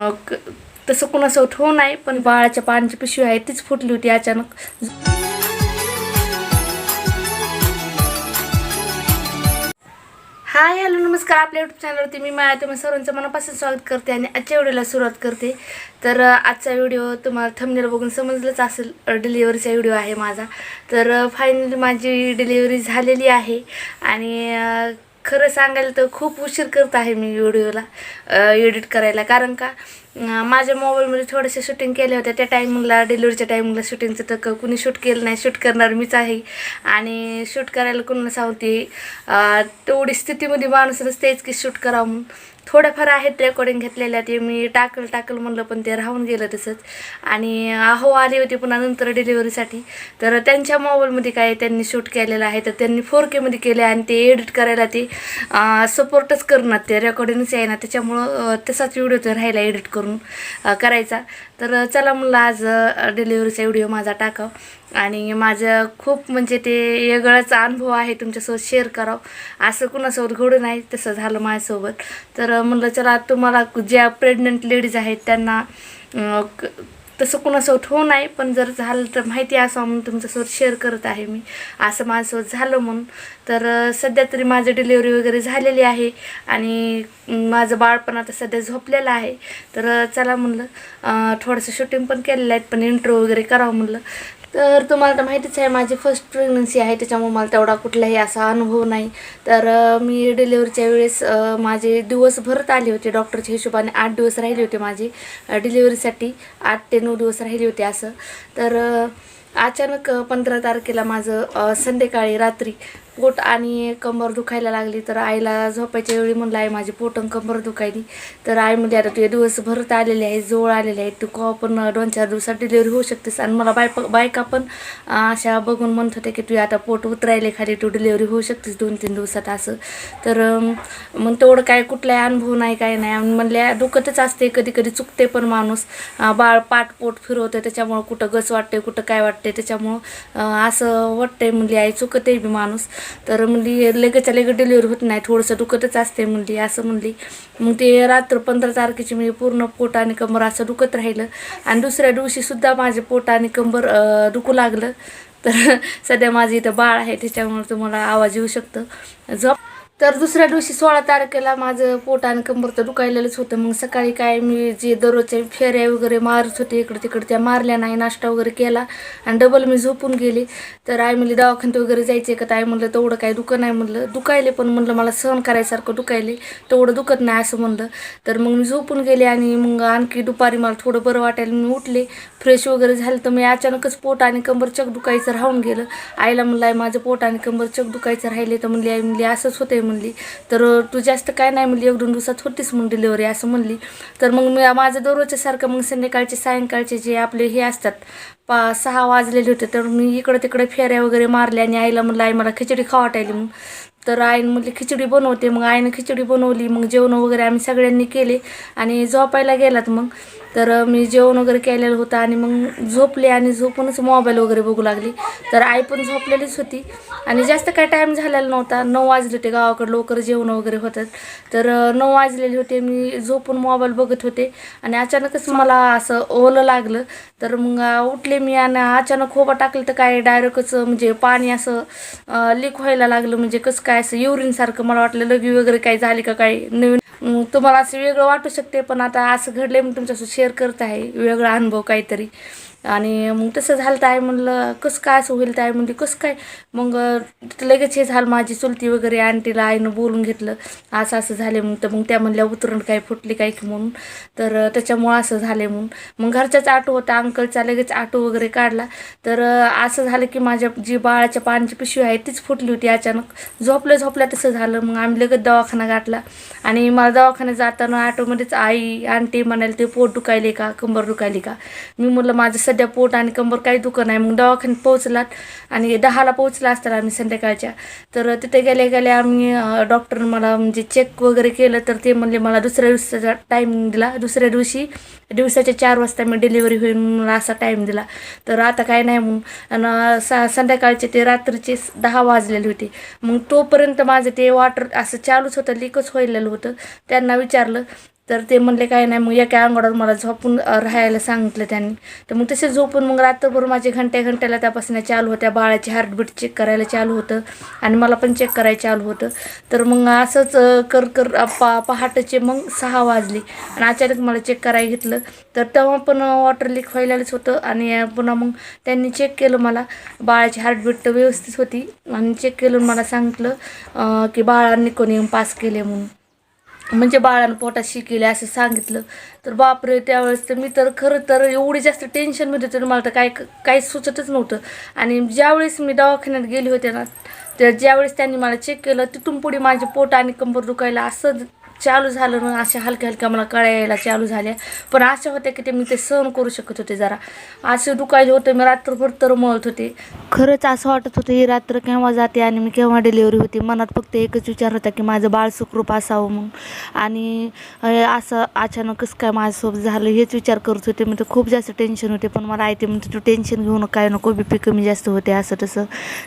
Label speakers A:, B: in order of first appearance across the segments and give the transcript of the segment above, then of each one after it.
A: मग तसं कोणाचं हो नाही पण बाळाच्या पाण्याची पिशवी आहे तीच फुटली होती अचानक. हाय हॅलो नमस्कार. आपल्या यूट्यूब चॅनलवरती मी माया तुम्ही सर्वांचं मनापासून स्वागत करते आणि आजच्या व्हिडिओला सुरुवात करते. तर आजचा व्हिडिओ तुम्हाला थंबनेल बघून समजलंच असेल डिलिव्हरीचा व्हिडिओ आहे माझा. तर फायनली माझी डिलिव्हरी झालेली आहे. आणि खरं सांगायला तर खूप उशीर करत आहे मी व्हिडिओला एडिट करायला. कारण का? माझ्या मोबाईलमध्ये थोडेसे शूटिंग केले होते. त्या टायमिंगला डिलिव्हरीच्या टायमिंगला शूटिंगचं तर कुणी शूट केलं नाही. शूट करणार मीच आहे. आणि शूट करायला कोणाला सांगते? तेवढी स्थितीमध्ये माणूस नसतेच की शूट करावं म्हणून. थोड्याफार आहेत रेकॉर्डिंग घेतलेल्या. ते मी टाकल टाकल म्हणलं पण ते राहून गेलं तसंच. आणि अहो आली होती पुन्हा नंतर डिलिव्हरीसाठी तर त्यांच्या मोबाईलमध्ये काय त्यांनी शूट केलेलं आहे तर त्यांनी फोर केमध्ये केले आणि ते एडिट करायला ते सपोर्टच करणार. ते रेकॉर्डिंगच आहे ना त्याच्यामुळं तसाच व्हिडिओ तर राहिला एडिट करून करून करायचा. तर चला म्हणलं आज डिलिव्हरीचा व्हिडिओ माझा टाकाव. आणि माझं खूप म्हणजे ते वेगळाच अनुभव आहे तुमच्यासोबत शेअर करावं. असं कुणासोबत घडू नाही तसं झालं माझ्यासोबत. तर म्हणलं चला तुम्हाला ज्या प्रेग्नंट लेडीज आहेत त्यांना तसं कुणासोबत हो नाही पण जर झालं तर माहिती असावं म्हणून तुमच्यासोबत शेअर करत आहे मी. असं माझ्यासोबत झालं म्हणून. तर सध्या तरी माझं डिलिव्हरी वगैरे झालेली आहे आणि माझं बाळपण आता सध्या झोपलेलं आहे. तर चला म्हणलं थोडंसं शूटिंग पण केलेलं आहेत पण इंट्रो वगैरे करावं म्हणलं. तर तुम्हाला तर माहितीच आहे माझी फर्स्ट प्रेग्नन्सी आहे त्याच्यामुळे मला तेवढा कुठलाही असा अनुभव नाही. तर मी डिलिव्हरीच्या वेळेस माझे दिवस भरत आले होते डॉक्टरच्या हिशोबाने आठ दिवस राहिले होते माझे डिलेवरीसाठी डिलिव्हरीसाठी आठ ते नऊ दिवस राहिले होते असं. तर अचानक पंधरा तारखेला माझं संध्याकाळी रात्री पोट आणि कंबर दुखायला लागली तर आईला झोपायच्या वेळी म्हणलं आई माझी पोट आणि कंबर दुखायली. तर आई म्हणजे आता तुझे दिवस भरत आलेले आहेत जवळ आलेले आहेत तू केव्हा पण दोन चार दिवसात डिलिव्हरी होऊ शकतेस. आणि मला बायप बायका पण अशा बघून म्हणत होत्या की तू आता पोट उतरायले खाली तू डिलिव्हरी होऊ शकतेस दोन तीन दिवसात असं. तर मग तेवढं काय कुठलाही अनुभव नाही काय नाही. आणि म्हणल्या दुखतच असते कधी कधी चुकते पण माणूस. बाळ पाठ पोट फिरवतं त्याच्यामुळं कुठं गस वाटते कुठं काय वाटते त्याच्यामुळं असं वाटतंय म्हणली आई चुकते बी माणूस. तर म्हणली लगेचच्या लगेच डिलिव्हरी होत नाही थोडंसं दुखतच असते म्हणली असं म्हणली. मग ते रात्र पंधरा तारखेची म्हणजे पूर्ण पोट आणि कंबर असं दुखत राहिलं. आणि दुसऱ्या दिवशीसुद्धा माझे पोट आणि कंबर दुखू लागलं. तर सध्या माझं इथं बाळ आहे त्याच्यामुळे तुम्हाला आवाज येऊ शकतं. झोप तर दुसऱ्या दिवशी सोळा तारखेला माझं पोट आणि कंबर तर दुखायलेलंच होतं. मग सकाळी काय मी जे दररोजच्या फेऱ्या वगैरे मारत होते इकडं तिकडं त्या मारल्या नाही नाश्ता वगैरे केला आणि डबल मी झोपून गेले. तर आई म्हणली दवाखान्यात वगैरे जायचे का? तर आई म्हणलं तेवढं काय दुखं नाही. म्हणलं दुखायले पण. म्हणलं मला सहन करायसारखं दुखायले. तेवढं दुखत नाही असं म्हणलं. तर मग मी झोपून गेले आणि मग आणखी दुपारी मला थोडं बरं वाटायला मी उठले. फ्रेश वगैरे झालं तर मी अचानकच पोट आणि कंबर चक दुखायचं राहून गेलं. आईला म्हणलं आई माझं पोट आणि कंबर चक दुखायचं राहिले. तर म्हणली आई म्हणली असंच होतंय म्हणली तर तू जास्त काय नाही म्हणली एक दोन दिवसात होतीस मग डिलिव्हरी असं म्हणली. तर मग मी माझं दररोजच्या सारखं मग संध्याकाळचे सायंकाळचे जे आपले हे असतात पा सहा वाजलेले होते तर मी इकडं तिकडे फेऱ्या वगैरे मारल्या आणि आईला म्हणलं आई मला खिचडी खावा वाटायली मग तर आईनं म्हणली खिचडी बनवते. मग आईनं खिचडी बनवली मग जेवण वगैरे आम्ही सगळ्यांनी केले आणि झोपायला गेलात मग. तर मी जेवण वगैरे केलेलं होतं आणि मग झोपले आणि झोपूनच मोबाईल वगैरे बघू लागली. तर आई पण झोपलेलीच होती आणि जास्त काय टाईम झालेला नव्हता. नऊ वाजले होते गावाकडे लवकर जेवण वगैरे होतात तर नऊ वाजलेले होते. मी झोपून मोबाईल बघत होते आणि अचानकच मला असं ओलं लागलं. तर मग उठले मी आणि अचानक खोबा टाकलं तर काय डायरेक्टच म्हणजे पाणी असं लीक व्हायला लागलं. म्हणजे कसं काय असं युरिनसारखं मला वाटलं लगी वगैरे काय झाली का काय नवीन तुम्हाला असं वेगळं वाटू शकते पण आता असं घडलं मी तुमच्यासोबत शेअर करत आहे. वेगळा अनुभव काहीतरी. आणि मग तसं झालं तर आहे म्हणलं कसं काय असं होईल तर म्हणली कसं काय? मग लगेच हे झालं माझी चुलती वगैरे आंटीला आईनं बोलून घेतलं असं असं झाले मग. तर मग त्या म्हणल्या उतरण काय फुटली काय की म्हणून. तर त्याच्यामुळं असं झाले म्हणून. मग घरच्याच आटो होता अंकलचा लगेच आटो वगैरे काढला. तर असं झालं की माझ्या जी बाळाच्या पाण्याची पिशवी आहे तीच फुटली होती अचानक. झोपलं झोपल्या तसं झालं. मग आम्ही लगेच दवाखाना गाठला. आणि मला दवाखान्यात जाताना आटोमध्येच आई आंटी म्हणाले ते पोट दुखायले का? कंबर दुखायली का? मी म्हटलं माझं सध्या पोट आणि कंबर काही दुखत नाही. मग दवाखान्यात पोहोचलात आणि दहाला पोहोचला असताना आम्ही संध्याकाळच्या. तर तिथे गेल्या गेल्या आम्ही डॉक्टर मला म्हणजे चेक वगैरे केलं तर ते म्हणले मला दुसऱ्या दिवसाचा टाईम दिला. दुसऱ्या दिवशी दिवसाच्या चार वाजता मी डिलिव्हरी होईल मला असा टाईम दिला. तर आता काय नाही म्हणून. आणि सा संध्याकाळचे ते रात्रीचे दहा वाजलेले होते. मग तोपर्यंत माझं ते वॉटर असं चालूच होतं लिकच व्हायलेलं होतं. त्यांना विचारलं तर ते म्हणले काय नाही मग एका अंगोडावर मला झोपून राहायला सांगितलं त्यांनी. तर मग तसे झोपून मग रात्रभर माझे घंट्या घंट्याला त्यापासून चालू होत्या. बाळाची हार्टबीट चेक करायला चालू होतं आणि मला पण चेक करायला चालू होतं. तर मग असंच कर कर पा पहाटेचे मग सहा वाजले आणि अचानक मला चेक करायला घेतलं. तर तेव्हा पण वॉटर लीक व्हायलाच होतं आणि पुन्हा मग त्यांनी चेक केलं मला. बाळाची हार्टबीट तर व्यवस्थित होती आणि चेक केलं मला सांगितलं की बाळांनी कोणी पास केले म्हणून. म्हणजे बाळानं पोटात शिकेले असं सांगितलं. तर बापरे त्यावेळेस तर मी तर खरं तर एवढी जास्त टेन्शनमध्ये होते मला तर काय काही सुचतच नव्हतं. आणि ज्यावेळेस मी दवाखान्यात गेले होते ना तर ज्यावेळेस त्यांनी मला चेक केलं तिथून पुढे माझे पोट आणि कंबर दुखायला असं चालू झालं ना अशा हलक्या हलक्या मला कळ्या यायला चालू झाल्या. पण अशा होत्या की ते मी ते सहन करू शकत होते जरा. असे दुखायचे होते मी रात्रभर तर मळत होते. खरंच असं वाटत होतं ही रात्र केव्हा जाते आणि मी केव्हा डिलिव्हरी होती? मनात फक्त एकच विचार होता की माझं बाळ सुखरूप असावं मग आणि असं अचानकच काय माझ्यासोबत झालं हेच विचार करत होते. मी तर खूप जास्त टेन्शन होते पण मला आयते म्हणते तू टेन्शन घेऊ नका काय नको बी पी कमी जास्त होते असं तसं.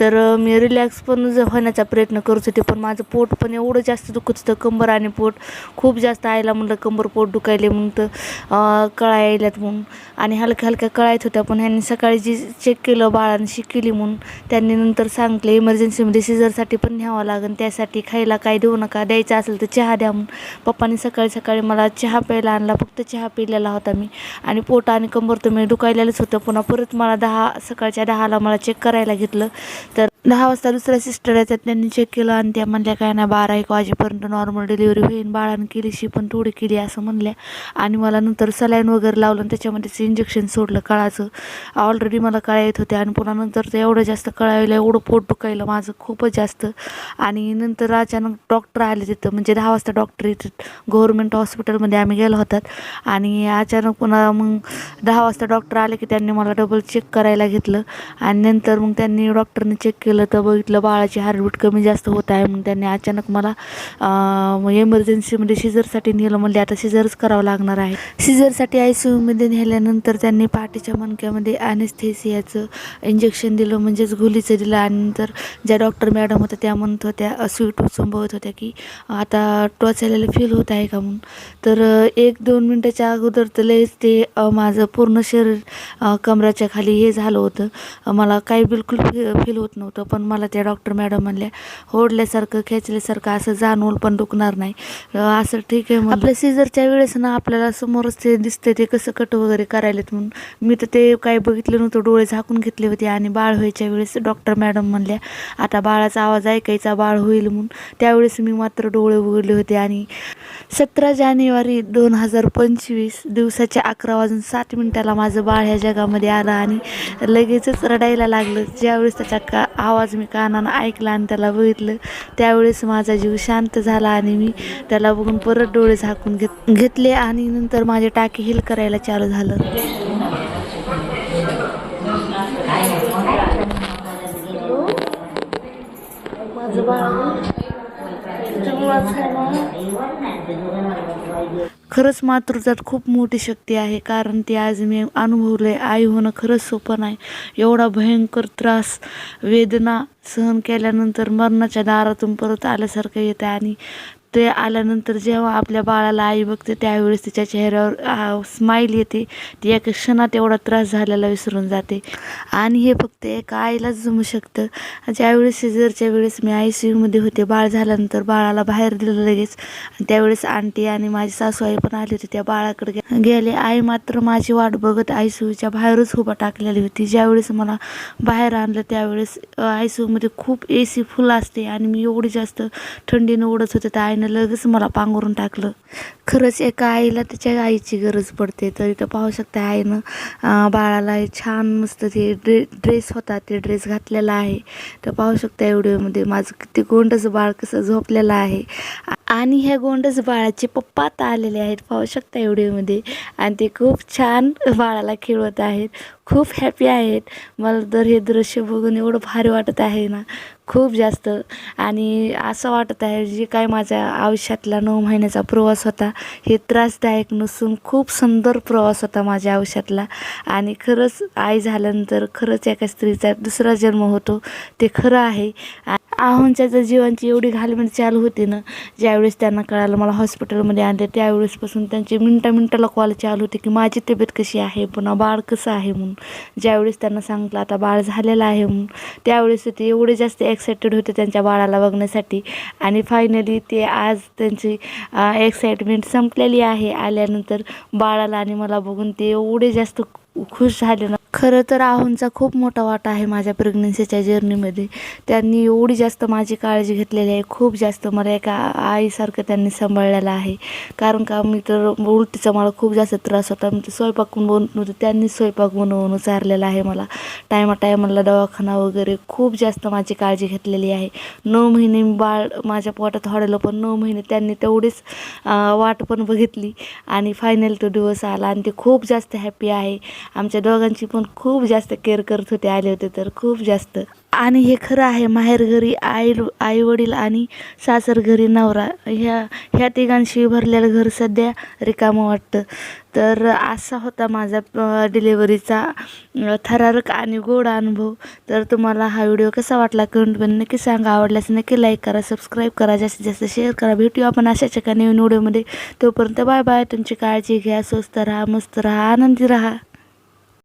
A: तर मी रिलॅक्स पण होण्याचा प्रयत्न करत होते पण माझं पोट पण एवढं जास्त दुखत होतं कंबर आणि पोट खूप जास्त आयला म्हणलं कंबर पोट दुखायले म्हणून तर कळा यायल्यात म्हणून. आणि हलक्या हलक्या कळायत होत्या पण ह्यांनी सकाळी जी चेक केलं बाळांनी शिकली म्हणून त्यांनी नंतर सांगले इमर्जन्सीमध्ये सिझरसाठी पण न्यावं लागेल त्यासाठी खायला काय देऊ नका द्यायचं असेल तर चहा द्या म्हणून. पप्पांनी सकाळी सकाळी मला चहा प्यायला आणला फक्त चहा पिलेला होता मी. आणि पोट आणि कंबर तुम्ही दुखायलेलंच होतं पुन्हा परत मला दहा सकाळच्या दहाला मला चेक करायला घेतलं. तर दहा वाजता दुसऱ्या सिस्टर येतात त्यांनी चेक केलं आणि त्या म्हणल्या काय नाही बारा एक वाजेपर्यंत नॉर्मल डिलिव्हरी होईल बाळानं केलीशी पण थोडी केली असं म्हणल्या. आणि मला नंतर सलाईन वगैरे लावलं आणि त्याच्यामध्येच इंजेक्शन सोडलं कळाचं. ऑलरेडी मला कळा येत होते आणि पुन्हा नंतर ते एवढं जास्त कळायला एवढं पोट दुखायलं माझं खूपच जास्त. आणि नंतर अचानक डॉक्टर आले तिथं. म्हणजे दहा वाजता डॉक्टर येतात. गव्हर्मेंट हॉस्पिटलमध्ये आम्ही गेलो होतात. आणि अचानक पुन्हा मग दहा वाजता डॉक्टर आले की त्यांनी मला डबल चेक करायला घेतलं. आणि नंतर मग त्यांनी डॉक्टरने चेक केलं. तर बघितलं बाळाची हार्टबीट कमी जास्त होत आहे मग त्यांनी अचानक मला एमर्जन्सीमध्ये सिझरसाठी नेलं. म्हणले आता सिझरच करावं लागणार आहे. सिझरसाठी आय सी यूमध्ये नेल्यानंतर त्यांनी पाठीच्या मणक्यामध्ये ॲनेस्थेसियाचं इंजेक्शन दिलं म्हणजेच गोलीचं दिलं. आणि नंतर ज्या डॉक्टर मॅडम होत्या त्या म्हणत होत्या स्वीट संभवत होत्या की आता टोचायला फील होत आहे का म्हणून. तर एक दोन मिनटाच्या अगोदर तर लयच ते माझं पूर्ण शरीर कमराच्या खाली हे झालं होतं. मला काही बिलकुल फी फील होत नव्हतं. पण मला त्या डॉक्टर मॅडम म्हणल्या ओढल्यासारखं खेचल्यासारखं असं जाणवून पण दुखणार नाही. असं ठीक आहे मग आपल्या सीझरच्या वेळेस ना आपल्याला समोरच ते दिसते ते कसं कट वगैरे करायलेत म्हणून. मी तर ते काही बघितलं नव्हतं डोळे झाकून घेतले होते आणि बाळ व्हायच्या वेळेस डॉक्टर मॅडम म्हणल्या आता बाळाचा आवाज ऐकायचा बाळ होईल म्हणून. त्यावेळेस मी मात्र डोळे उघडले होते आणि सतरा जानेवारी दोन हजार पंचवीस दिवसाच्या अकरा वाजून सात मिनिटाला माझं बाळ ह्या जगामध्ये आलं आणि लगेचच रडायला लागलं. ज्यावेळेस त्याचा का आवाज मी कानानं ऐकला आणि त्याला बघितलं. त्यावेळेस माझा जीव शांत झाला आणि मी त्याला बघून परत डोळे झाकून घेत घेतले आणि नंतर माझे टाके हिल करायला चालू झालं. माझं बाळ खरंच मातृत्वात खूप मोठी शक्ती आहे कारण ती आज मी अनुभवलं आहे आई होणं खरंच सोपं नाही. एवढा भयंकर त्रास वेदना सहन केल्यानंतर मरणाच्या दारातून परत आल्यासारखं येतं आणि ते आल्यानंतर जेव्हा आपल्या बाळाला आई बघते त्यावेळेस तिच्या चेहऱ्यावर स्माईल येते. ती एका क्षणात एवढा त्रास झालेला विसरून जाते. आणि हे फक्त एका आईलाच जमू शकतं. ज्यावेळेस सिझरच्या वेळेस मी आय सी यूमध्ये होते बाळ झाल्यानंतर बाळाला बाहेर दिलं लगेच. त्यावेळेस आंटी आणि माझी सासू आई पण आली होती त्या बाळाकडे गेले. आई मात्र माझी वाट बघत आय सी यूच्या बाहेरच उभा टाकलेली होती. ज्यावेळेस मला बाहेर आणलं त्यावेळेस आय सी यूमध्ये खूप ए सी फुल असते. आणि मी एवढी जास्त थंडीनं ओढत होते तर आईनं लगेच मला पांघरून टाकलं. खरंच एका आईला तिच्या आईची गरज पडते. तर इथं पाहू शकता आईनं बाळाला छान मस्त ते ड्रे ड्रेस होता ते ड्रेस घातलेला आहे. तर पाहू शकता या व्हिडिओमध्ये माझं किती गोंडच बाळ कसं झोपलेलं आहे. आणि ह्या गोंडच बाळाचे पप्पा आता आलेले आहेत. पाहू शकता या व्हिडिओमध्ये. आणि ते खूप छान बाळाला खेळवत आहेत. खूप हॅपी आहेत. मला तर हे दृश्य बघून एवढं भारी वाटत आहे ना. खूप जास्त. आणि असं वाटत आहे जे काय माझ्या आयुष्यातला नऊ महिन्याचा प्रवास होता हे त्रासदायक नसून खूप सुंदर प्रवास होता माझ्या आयुष्यातला. आणि खरंच आई झाल्यानंतर खरंच एका स्त्रीचा दुसरा जन्म होतो ते खरं आहे. आ- जर जीवांची एवढी घालमेल चालू होती ना ज्यावेळेस त्यांना कळालं मला हॉस्पिटलमध्ये आणलं त्यावेळेसपासून त्यांची मिनटा मिनटाला कॉल चालू होते की माझी तब्येत कशी आहे पुन्हा बाळ कसं आहे म्हणून. ज्यावेळेस त्यांना सांगितलं आता बाळ झालेलं आहे म्हणून. त्यावेळेस ते एवढे जास्त एक्सायटेड होते त्यांच्या बाळाला बघण्यासाठी. आणि फायनली ते आज त्यांची एक्साइटमेंट संपलेली आहे. आल्यानंतर बाळाला आणि मला बघून ते एवढे जास्त खुश झाले ना. खरं तर आहोंचा खूप मोठा वाटा आहे माझ्या प्रेग्नन्सीच्या जर्नीमध्ये त्यांनी एवढी जास्त माझी काळजी घेतलेली आहे खूप जास्त मला एका आईसारखं त्यांनी सांभाळलेलं आहे. कारण का मी तर उलटीचा मला खूप जास्त त्रास होता. मी तर स्वयंपाक बनवून होते नव्हतं त्यांनी स्वयंपाक बनवून उचारलेला आहे मला. टायमा टायमाला दवाखाना वगैरे खूप जास्त माझी काळजी घेतलेली आहे. नऊ महिने मी बाळ माझ्या पोटात वाढलं पण नऊ महिने त्यांनी तेवढीच वाट पण बघितली. आणि फायनल तो दिवस आला आणि ते खूप जास्त हॅपी आहे. आमच्या दोघांची पण खूप जास्त केअर करत होते आले होते तर खूप जास्त. आणि हे खरं आहे माहेर घरी आई आई वडील आणि सासर घरी नवरा ह्या ह्या तिघांशी भरलेलं घर सध्या रिकामं वाटतं. तर असा होता माझा डिलेवरीचा थरारक आणि गोड अनुभव. तर तुम्हाला हा व्हिडिओ कसा वाटला कमेंटमध्ये नक्की सांगा. आवडल्यास नक्की लाईक करा सबस्क्राईब करा जास्तीत जास्त शेअर करा. भेटूया आपण अशाच एका नवीन व्हिडिओमध्ये तोपर्यंत बाय बाय तुमची काळजी घ्या स्वस्त राहा मस्त राहा आनंदी राहा.